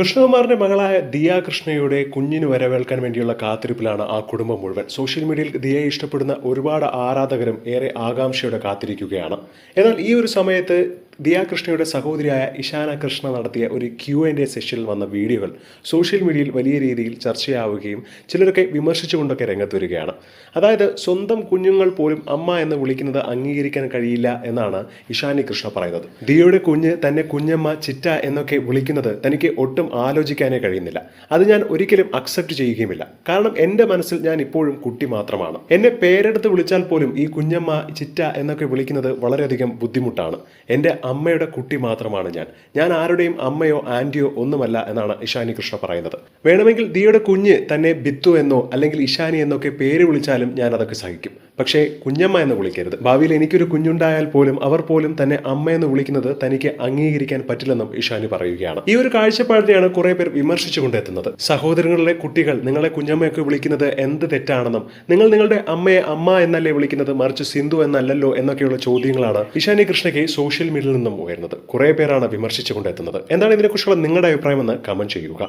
കൃഷ്ണകുമാറിന്റെ മകളായ ദിയ കൃഷ്ണയുടെ കുഞ്ഞിന് വരവേൽക്കാൻ വേണ്ടിയുള്ള കാത്തിരിപ്പിലാണ് ആ കുടുംബം മുഴുവൻ. സോഷ്യൽ മീഡിയയിൽ ദിയയെ ഇഷ്ടപ്പെടുന്ന ഒരുപാട് ആരാധകരും ഏറെ ആകാംക്ഷയോടെ കാത്തിരിക്കുകയാണ്. എന്നാൽ ഈ ഒരു സമയത്ത് ദിയ കൃഷ്ണയുടെ സഹോദരിയായ ഇഷാന കൃഷ്ണ നടത്തിയ ഒരു ക്യു ആൻഡ് എ സെഷനിൽ വന്ന വീഡിയോകൾ സോഷ്യൽ മീഡിയയിൽ വലിയ രീതിയിൽ ചർച്ചയാവുകയും ചിലരൊക്കെ വിമർശിച്ചുകൊണ്ടൊക്കെ രംഗത്ത് വരികയാണ് അതായത് സ്വന്തം കുഞ്ഞുങ്ങൾ പോലും അമ്മ എന്ന് വിളിക്കുന്നത് അംഗീകരിക്കാൻ കഴിയില്ല എന്നാണ് ഇഷാനി കൃഷ്ണ പറയുന്നത്. ദിയയുടെ കുഞ്ഞ് തന്നെ കുഞ്ഞമ്മ ചിറ്റ എന്നൊക്കെ വിളിക്കുന്നത് തനിക്ക് ഒട്ടും ആലോചിക്കാനേ കഴിയുന്നില്ല. അത് ഞാൻ ഒരിക്കലും അക്സെപ്റ്റ് ചെയ്യുകയുമില്ല. കാരണം എന്റെ മനസ്സിൽ ഞാൻ ഇപ്പോഴും കുട്ടി മാത്രമാണ്. എന്നെ പേരെടുത്ത് വിളിച്ചാൽ പോലും ഈ കുഞ്ഞമ്മ ചിറ്റ എന്നൊക്കെ വിളിക്കുന്നത് വളരെയധികം ബുദ്ധിമുട്ടാണ്. എന്റെ അമ്മയുടെ കുട്ടി മാത്രമാണ് ഞാൻ. ഞാൻ ആരുടെയും അമ്മയോ ആന്റിയോ ഒന്നുമല്ല എന്നാണ് ഇഷാനി കൃഷ്ണ പറയുന്നത്. വേണമെങ്കിൽ ദിയുടെ കുഞ്ഞ് തന്നെ ബിത്തു എന്നോ അല്ലെങ്കിൽ ഇഷാനി എന്നൊക്കെ പേര് വിളിച്ചാലും ഞാൻ അതൊക്കെ സഹിക്കും. പക്ഷേ കുഞ്ഞമ്മ എന്ന് വിളിക്കരുത്. ഭാവിയിൽ എനിക്കൊരു കുഞ്ഞുണ്ടായാൽ പോലും അവർ പോലും തന്നെ അമ്മ എന്ന് വിളിക്കുന്നത് തനിക്ക് അംഗീകരിക്കാൻ പറ്റില്ലെന്നും ഇഷാനി പറയുകയാണ്. ഈ ഒരു കാഴ്ചപ്പാടിനെയാണ് കുറെ പേർ വിമർശിച്ചുകൊണ്ടെത്തുന്നത് സഹോദരങ്ങളിലെ കുട്ടികൾ നിങ്ങളെ കുഞ്ഞമ്മയൊക്കെ വിളിക്കുന്നത് എന്ത് തെറ്റാണെന്നും നിങ്ങൾ നിങ്ങളുടെ അമ്മയെ അമ്മ എന്നല്ലേ വിളിക്കുന്നത് മറിച്ച് സിന്ധു എന്നല്ലല്ലോ എന്നൊക്കെയുള്ള ചോദ്യങ്ങളാണ് ഇഷാനി കൃഷ്ണയ്ക്ക് സോഷ്യൽ മീഡിയയിൽ നിന്നും ഉയർന്നത്. കുറെ പേരാണ് വിമർശിച്ചുകൊണ്ടെത്തുന്നത് എന്താണ് ഇതിനെക്കുറിച്ചുള്ള നിങ്ങളുടെ അഭിപ്രായമെന്ന് കമന്റ് ചെയ്യുക.